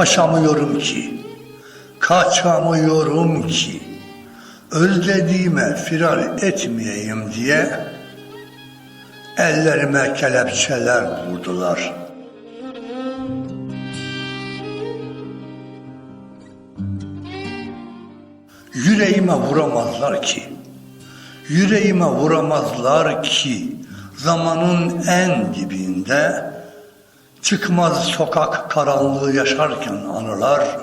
kaçamıyorum ki, kaçamıyorum ki, öl dediğime firar etmeyeyim diye ellerime kelepçeler vurdular. Yüreğime vuramazlar ki, yüreğime vuramazlar ki, zamanın en dibinde, çıkmaz sokak karanlığı yaşarken anılar,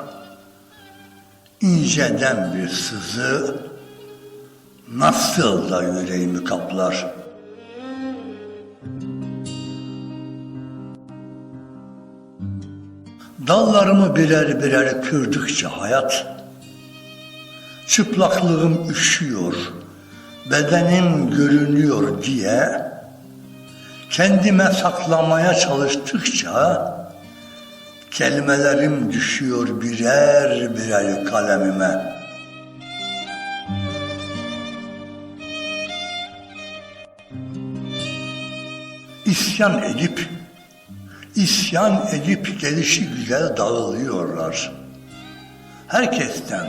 inceden bir sızı, nasıl da yüreğimi kaplar. Dallarımı birer birer kırdıkça hayat, çıplaklığım üşüyor, bedenim görünüyor diye kendime saklamaya çalıştıkça kelimelerim düşüyor birer birer kalemime. İsyan edip, isyan edip gelişi güzel dağılıyorlar. Herkesten,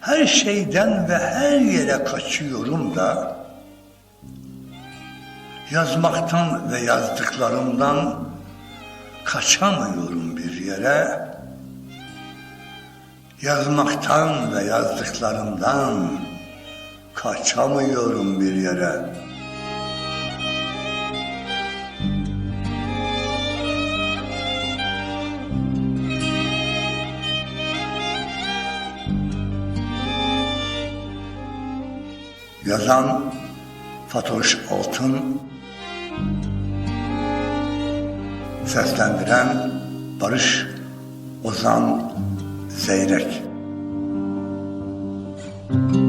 her şeyden ve her yere kaçıyorum da yazmaktan ve yazdıklarımdan kaçamıyorum bir yere. Yazmaktan ve yazdıklarımdan kaçamıyorum bir yere. Yazan Fatoş Altın. Seslendiren Barış Ozan Zeyrek. Müzik